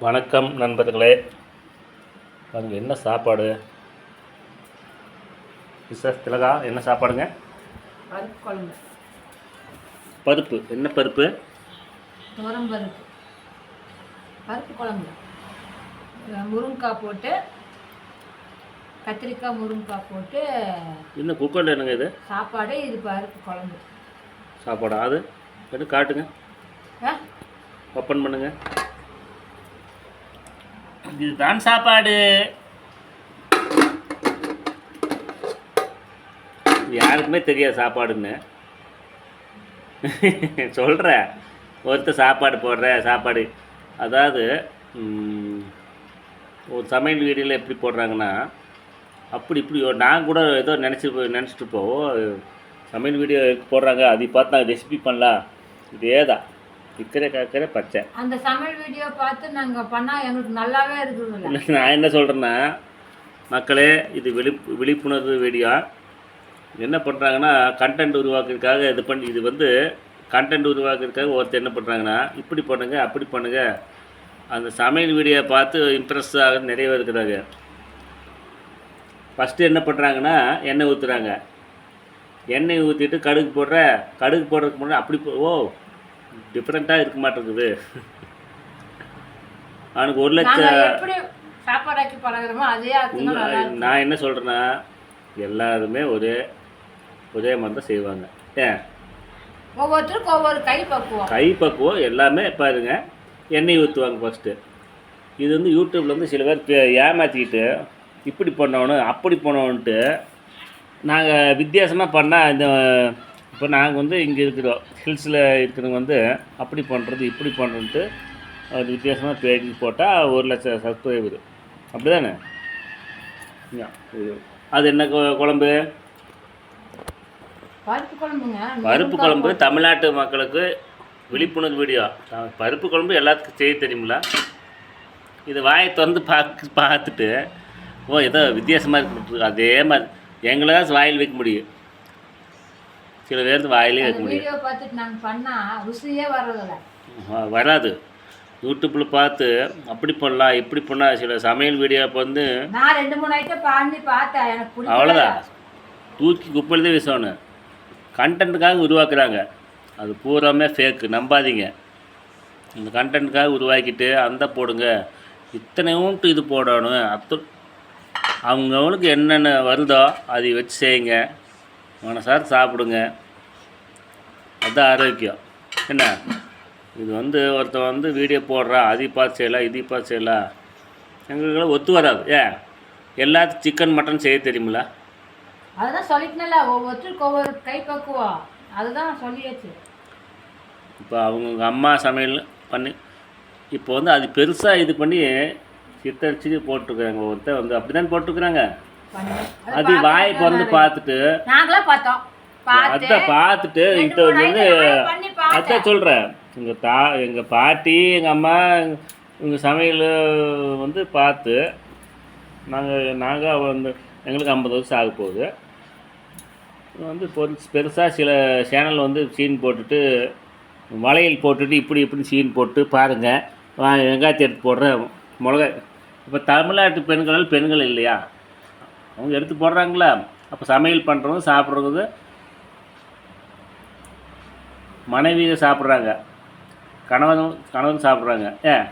வணக்கம் நண்பர்களே. பாருங்க என்ன சாப்பாடு? மிஸ்ஸஸ் திலகா என்ன சாப்பாடுங்க? பருப்பு குழம்பு பருப்பு. என்ன பருப்பு? துவரம் பருப்பு பருப்பு குழம்பு முருங்கைக்காய் போட்டு கத்திரிக்காய் முருங்கைக்காய் போட்டு இன்னும் குக்கரில் என்னங்க இது? சாப்பாடு இது பருப்பு குழம்பு சாப்பாடு அது? எடுத்து காட்டுங்க. ஆ? ஓப்பன் பண்ணுங்க. இதுதான் சாப்பாடு. யாருக்குமே தெரியாது சாப்பாடுன்னு. சொல்கிறேன் ஒருத்தர் சாப்பாடு போடுற சாப்பாடு. அதாவது ஒரு சமையல் வீடியோவில் எப்படி போடுறாங்கன்னா அப்படி இப்படி நான் கூட ஏதோ நினச்சி நினச்சிட்டு போவோம் சமையல் வீடியோ போடுறாங்க அதை பார்த்து நான் ரெசிபி பண்ணலாம். இதே தான் இக்கரை கக்கரை பச்சை. அந்த சமையல் வீடியோ பார்த்து நாங்கள் பண்ணால் எங்களுக்கு நல்லாவே இருக்குதுல்ல இல்லை, நான் என்ன சொல்கிறேன்னா மக்களே இது விழிப்பு விழிப்புணர்வு வீடியோ என்ன பண்ணுறாங்கன்னா கண்டென்ட் உருவாக்குறதுக்காக இது பண்ணி இது வந்து கண்டென்ட் உருவாக்குறதுக்காக ஒருத்தர் என்ன பண்ணுறாங்கன்னா இப்படி பண்ணுங்க அப்படி பண்ணுங்க. அந்த சமையல் வீடியோ பார்த்து இம்ப்ரெஸ் ஆக நிறைய இருக்கிறாங்க. ஃபஸ்ட்டு என்ன பண்ணுறாங்கன்னா எண்ணெய் ஊற்றுறாங்க எண்ணெய் ஊற்றிட்டு கடுகு போடுற கடுகு போடுறதுக்கு முன்னாடி அப்படி ஓ டிஃப்ரெண்ட்டாக இருக்க மாட்டேங்குது. அவனுக்கு ஒரு லட்சம். நான் என்ன சொல்கிறேன்னா எல்லாருமே ஒரே ஒரே மாதிரி தான் செய்வாங்க. ஏன்? ஒவ்வொருத்தருக்கும் ஒவ்வொரு கை பக்குவோம். கை பக்குவம் எல்லாமே பாருங்க எண்ணெய் ஊற்றுவாங்க ஃபஸ்ட்டு இது வந்து யூடியூப்ல வந்து சில பேர் ஏமாற்றிக்கிட்டு இப்படி பண்ணணும் அப்படி பண்ணணுன்ட்டு நாங்கள் வித்தியாசமாக பண்ணால் இந்த இப்போ நாங்கள் வந்து இங்கே இருக்கிறோம். ஹில்ஸில் இருக்கிறவங்க வந்து அப்படி பண்ணுறது இப்படி பண்ணுறதுன்ட்டு அது வித்தியாசமாக பேசி போட்டால் ஒரு லட்சம் சப்ஸ்கிரைபர் அப்படி தானே அது என்ன கொ- குழம்பு? பருப்பு குழம்புங்க. பருப்பு குழம்பு தமிழ்நாட்டு மக்களுக்கு விழிப்புணர்வு வீடியோ. பருப்பு குழம்பு எல்லாத்துக்கும் செய்ய தெரியுமில? இது வாயை திறந்து பார்த்து பார்த்துட்டு ஓ ஏதோ வித்தியாசமாக இருக்கு அதே மாதிரி எங்களை தான் வாயில் வைக்க முடியும். சில பேருக்கு வாயிலே வைக்க முடியும். வீடியோ பார்த்துட்டு நாங்கள் பண்ணால் ருசியே வர்றதில்ல. வ- வராது. யூடியூப்பில் பார்த்து அப்படி பண்ணலாம் இப்படி பண்ணலாம் சில சமையல் வீடியோ இப்போ வந்து நான் ரெண்டு மூணு ஐட்டம் பண்ணி பார்த்தேன். எனக்கு அவ்வளோதான் தூக்கி குப்பையில் தான் வீசணும். கண்டென்ட்டுக்காக உருவாக்குறாங்க. அது பூராமே ஃபேக்கு நம்பாதீங்க. இந்த கண்டென்ட்டுக்காக உருவாக்கிட்டு அந்த போடுங்க. இத்தனையூன்ட்டு இது போடணும். அத்து அவங்கவுங்களுக்கு என்னென்ன வருதோ அதை வச்சு செய்யுங்க. மனசார சாப்பிடுங்க. அதுதான் ஆரோக்கியம். என்ன? இது வந்து ஒருத்தன் வந்து வீடியோ போடுறான் அதை பார்த்து செய்யலாம் இதை பார்த்து செய்யலாம் எங்களுக்கெல்லாம் ஒத்து வராது. ஏன்? எல்லாத்துக்கும் சிக்கன் மட்டன் செய்ய தெரியுமில்ல? அதுதான் சொல்லிட்டேன்ல ஒவ்வொருத்தருக்கு ஒவ்வொரு கை பக்குவோம். அதுதான் சொல்லியாச்சு. இப்போ அவங்க அம்மா சமையல் பண்ணி இப்போ வந்து அது பெருசாக இது பண்ணி சித்தரிச்சு போட்டிருக்காங்க. ஒருத்தர் வந்து அப்படி தான் போட்டிருக்கிறாங்க அது வாய் பிறந்து பார்த்துட்டு நாங்களாம் பார்த்தோம். பார்த்து அத்தை பார்த்துட்டு இப்போ வந்து. அத்தை சொல்கிறேன் எங்கள் தா எங்கள் பாட்டி எங்கள் அம்மா எங்கள் சமையல் வந்து பார்த்து நாங்கள் நாங்கள் வந்து எங்களுக்கு ஐம்பது வருஷம் ஆக போகுது. வந்து பெருசாக சில சேனல் வந்து சீன் போட்டுட்டு வளையல் போட்டுட்டு இப்படி இப்படி சீன் போட்டு பாருங்கள் வெங்காயத்தை எடுத்து போடுறேன் மிளகாய். இப்போ தமிழ்நாட்டு பெண்கள் பெண்கள் இல்லையா? அவங்க எடுத்து போடுறாங்களா? அப்போ சமையல் பண்ணுறவங்க சாப்பிட்றது மனைவியை சாப்பிட்றாங்க. கணவனும் கணவன் சாப்பிட்றாங்க. ஏன்?